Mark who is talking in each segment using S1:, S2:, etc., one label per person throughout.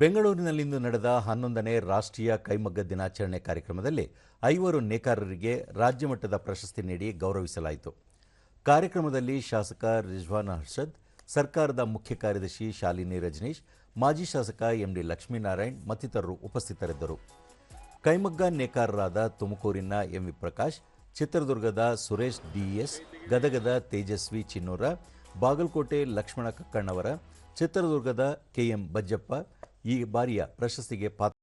S1: ಬೆಂಗಳೂರಿನಲ್ಲಿಂದು ನಡೆದ ಹನ್ನೊಂದನೇ ರಾಷ್ಟ್ರೀಯ ಕೈಮಗ್ಗ ದಿನಾಚರಣೆ ಕಾರ್ಯಕ್ರಮದಲ್ಲಿ ಐವರು ನೇಕಾರರಿಗೆ ರಾಜ್ಯಮಟ್ಟದ ಪ್ರಶಸ್ತಿ ನೀಡಿ ಗೌರವಿಸಲಾಯಿತು. ಕಾರ್ಯಕ್ರಮದಲ್ಲಿ ಶಾಸಕ ರಿಜ್ವಾನ್ ಹರ್ಷದ್ ಸರ್ಕಾರದ ಮುಖ್ಯ ಕಾರ್ಯದರ್ಶಿ ಶಾಲಿನಿ ರಜನೀಶ್, ಮಾಜಿ ಶಾಸಕ ಎಂಡಿ ಲಕ್ಷ್ಮೀನಾರಾಯಣ್ ಮತ್ತಿತರರು ಉಪಸ್ಥಿತರಿದ್ದರು. ಕೈಮಗ್ಗ ನೇಕಾರರಾದ ತುಮಕೂರಿನ ಎಂವಿ ಪ್ರಕಾಶ್, ಚಿತ್ರದುರ್ಗದ ಸುರೇಶ್ ಡಿಎಸ್ ಗದಗದ ತೇಜಸ್ವಿ ಚಿನ್ನೂರ, ಬಾಗಲಕೋಟೆ ಲಕ್ಷ್ಮಣ ಕಕ್ಕಣ್ಣವರ, ಚಿತ್ರದುರ್ಗದ ಕೆಎಂ ಬಜ್ಜಪ್ಪ ಈ ಬಾರಿಯ ಪ್ರಶಸ್ತಿಗೆ ಪಾತ್ರ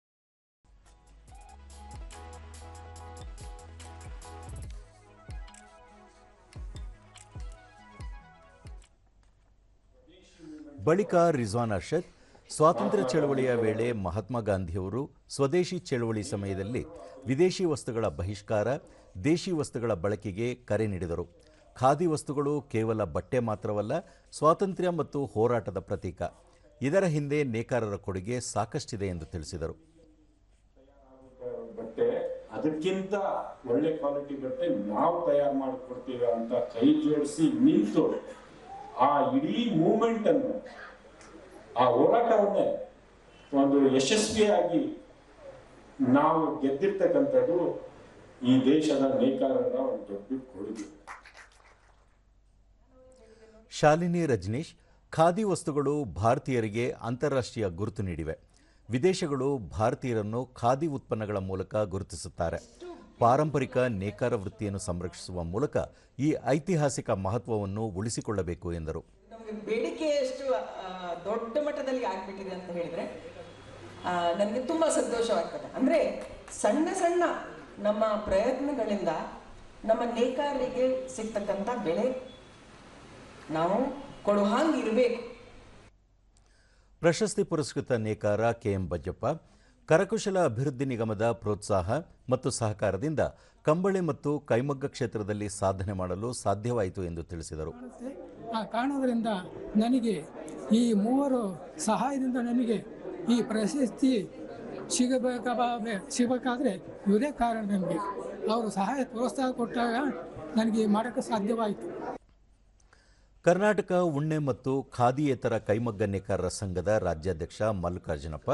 S1: ಬಳಿಕ ರಿಜ್ವಾನ್ ಅರ್ಷದ್ ಸ್ವಾತಂತ್ರ್ಯ ಚಳವಳಿಯ ವೇಳೆ ಮಹಾತ್ಮ ಗಾಂಧಿಯವರು ಸ್ವದೇಶಿ ಚಳವಳಿ ಸಮಯದಲ್ಲಿ ವಿದೇಶಿ ವಸ್ತುಗಳ ಬಹಿಷ್ಕಾರ, ದೇಶಿ ವಸ್ತುಗಳ ಬಳಕೆಗೆ ಕರೆ ನೀಡಿದರು. ಖಾದಿ ವಸ್ತುಗಳು ಕೇವಲ ಬಟ್ಟೆ ಮಾತ್ರವಲ್ಲ, ಸ್ವಾತಂತ್ರ್ಯ ಮತ್ತು ಹೋರಾಟದ ಪ್ರತೀಕ. ಇದರ ಹಿಂದೆ ನೇಕಾರರ ಕೊಡುಗೆ ಸಾಕಷ್ಟಿದೆ ಎಂದು ತಿಳಿಸಿದರು.
S2: ಬಟ್ಟೆ ಅದಕ್ಕಿಂತ ಒಳ್ಳೆ ಕ್ವಾಲಿಟಿ ಬಟ್ಟೆ ನಾವು ತಯಾರು ಮಾಡಿಕೊಡ್ತೀವಿ ಅಂತ ಕೈ ಜೋಡಿಸಿ ನಿಂತು ಆ ಇಡೀ ಮೂಮೆಂಟ್ ಅನ್ನು ಆ ಹೋರಾಟವನ್ನೇ ಒಂದು ಯಶಸ್ವಿಯಾಗಿ ನಾವು ಗೆದ್ದಿರ್ತಕ್ಕಂಥದ್ದು ಈ ದೇಶದ ನೇಕಾರರ ಒಂದು ದೊಡ್ಡ ಕೊಡುಗೆ.
S1: ಶಾಲಿನಿ ರಜನೀಶ್ ಖಾದಿ ವಸ್ತುಗಳು ಭಾರತೀಯರಿಗೆ ಅಂತಾರಾಷ್ಟ್ರೀಯ ಗುರುತು ನೀಡಿವೆ. ವಿದೇಶಗಳು ಭಾರತೀಯರನ್ನು ಖಾದಿ ಉತ್ಪನ್ನಗಳ ಮೂಲಕ ಗುರುತಿಸುತ್ತಾರೆ. ಪಾರಂಪರಿಕ ನೇಕಾರ ವೃತ್ತಿಯನ್ನು ಸಂರಕ್ಷಿಸುವ ಮೂಲಕ ಈ ಐತಿಹಾಸಿಕ ಮಹತ್ವವನ್ನು ಉಳಿಸಿಕೊಳ್ಳಬೇಕು ಎಂದರು.
S3: ಬೇಡಿಕೆ ಎಷ್ಟು ದೊಡ್ಡ ಮಟ್ಟದಲ್ಲಿ ಆಗ್ಬಿಟ್ಟಿದೆ ಅಂತ ಹೇಳಿದ್ರೆ ನನಗೆ ತುಂಬ ಸಂತೋಷವಾಗ್ತದೆ. ಅಂದ್ರೆ ಸಣ್ಣ ಸಣ್ಣ ನಮ್ಮ ಪ್ರಯತ್ನಗಳಿಂದ ನಮ್ಮ ನೇಕಾರರಿಗೆ ಸಿಗ್ತಕ್ಕಂಥ ಬೆಲೆ ನಾವು ಕೊಡೋ ಹಾಂಗೆ ಇರಬೇಕು
S1: ಪ್ರಶಸ್ತಿ ಪುರಸ್ಕೃತ ನೇಕಾರ ಕೆಎಂ ಬಜ್ಜಪ್ಪ ಕರಕುಶಲ ಅಭಿವೃದ್ಧಿ ನಿಗಮದ ಪ್ರೋತ್ಸಾಹ ಮತ್ತು ಸಹಕಾರದಿಂದ ಕಂಬಳಿ ಮತ್ತು ಕೈಮಗ್ಗ ಕ್ಷೇತ್ರದಲ್ಲಿ ಸಾಧನೆ ಮಾಡಲು ಸಾಧ್ಯವಾಯಿತು ಎಂದು ತಿಳಿಸಿದರು.
S4: ಆ ಕಾಣೋದ್ರಿಂದ ನನಗೆ ಈ ಮೂವರು ಸಹಾಯದಿಂದ ನನಗೆ ಈ ಪ್ರಶಸ್ತಿ ಸಿಗಬೇಕಾದ್ರೆ ಸಿಗಬೇಕಾದ್ರೆ ಇವರೇ ಕಾರಣ ನನಗೆ. ಅವರು ಸಹಾಯ ಪ್ರೋತ್ಸಾಹ ಕೊಟ್ಟಾಗ ನನಗೆ ಮಾಡೋಕ್ಕೆ ಸಾಧ್ಯವಾಯಿತು.
S1: ಕರ್ನಾಟಕ ಉಣ್ಣೆ ಮತ್ತು ಖಾದಿಯೇತರ ಕೈಮಗ್ಗ ನೇಕಾರರ ಸಂಘದ ರಾಜ್ಯಾಧ್ಯಕ್ಷ ಮಲ್ಲಿಕಾರ್ಜುನಪ್ಪ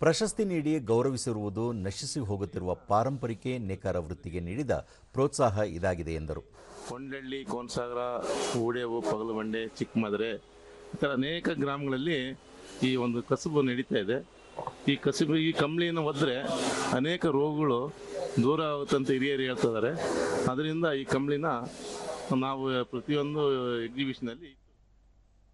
S1: ಪ್ರಶಸ್ತಿ ನೀಡಿ ಗೌರವಿಸಿರುವುದು ನಶಿಸಿ ಹೋಗುತ್ತಿರುವ ಪಾರಂಪರಿಕೆ ನೇಕಾರ ವೃತ್ತಿಗೆ ನೀಡಿದ ಪ್ರೋತ್ಸಾಹ ಇದಾಗಿದೆ ಎಂದರು.
S5: ಕೊಂಡಳ್ಳಿ ಕೋನ್ಸಾಗರ ಊಡೇವು ಪಗಲುಬಂಡೆ, ಚಿಕ್ಕಮದರೆ ಈ ಥರ ಅನೇಕ ಗ್ರಾಮಗಳಲ್ಲಿ ಈ ಒಂದು ಕಸುಬು ನಡೀತಾ ಇದೆ. ಈ ಕಸುಬು, ಈ ಕಂಬಳಿಯನ್ನು ಒದ್ರೆ ಅನೇಕ ರೋಗಗಳು ದೂರ ಆಗುತ್ತಂತ ಹಿರಿಯರು ಹೇಳ್ತಿದ್ದಾರೆ ಅದರಿಂದ ಈ ಕಂಬಳಿನ ನಾವು ಪ್ರತಿಯೊಂದು ಎಕ್ಸಿಬಿಷನಲ್ಲಿ